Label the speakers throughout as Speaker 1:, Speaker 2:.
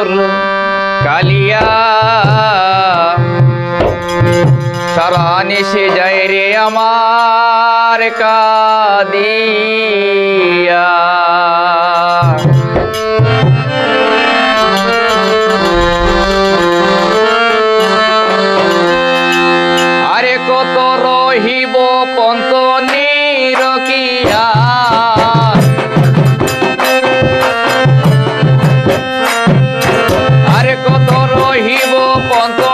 Speaker 1: নিষ্ঠুর কালিয়া সারা নিশে যায় রে আমার কাদিয়া আরে po' ancora.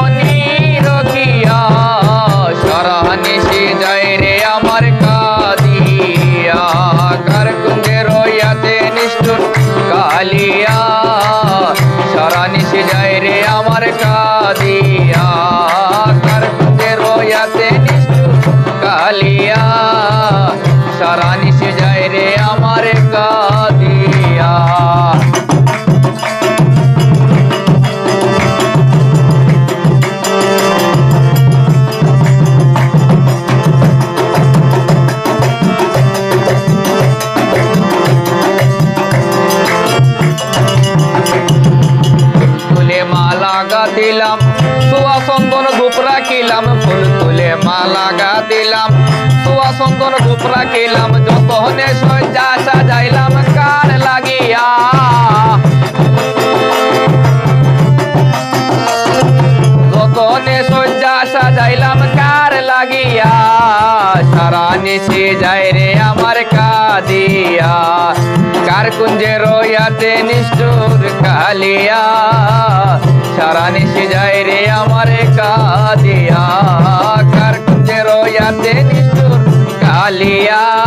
Speaker 1: তুলে মালা গা দিলাম সুয়া চন্দন ধূপ রাখিলাম, ফুল তুলে মালা গা দিলাম সুয়া চন্দন ধূপ রাখিলাম, যতনে সজ্জা সাজাইলাম, কার লাগিয়া? যতনে সজ্জা সাজাইলাম, কার লাগিয়া? সারা নিশে যায় রে আমার কাদিয়া, কার কুঞ্জে রয়াতে নিষ্ঠুর কালিয়া? সারা নিশে যায় রে আমার কাদিয়া। কার কুঞ্জে রয়াতে নিষ্ঠুর কালিয়া।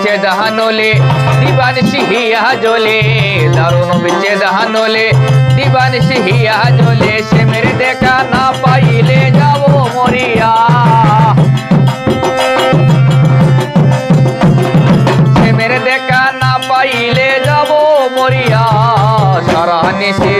Speaker 1: দারুণ বিচ্ছে দিবান সিহিয়া জলে, দারুণ বিচ্ছে জাহানলে, দিবান সিহিয়া জলে, সে মেরে দেখা না পাইলে যাব মরিয়া। সে মেরে দেখা না পাইলে যাব মরিয়া। সারা নিশে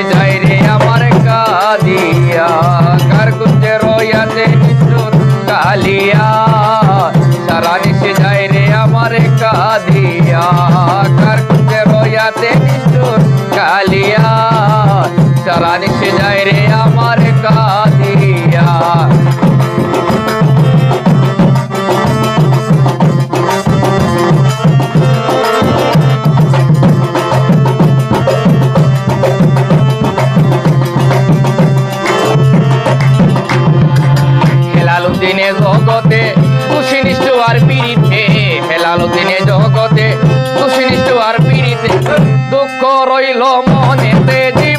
Speaker 1: নিশে যাই রে আমার কাদিয়া। দিনে জগতে কুশিনিষ্ঠ আর পিড়িতে। হেলালু দিনে জগতে কুশিনিষ্ঠ আর পিড়িতে। দুঃখ রইল মনেতে জীবন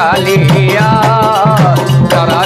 Speaker 1: কালিয়া সারা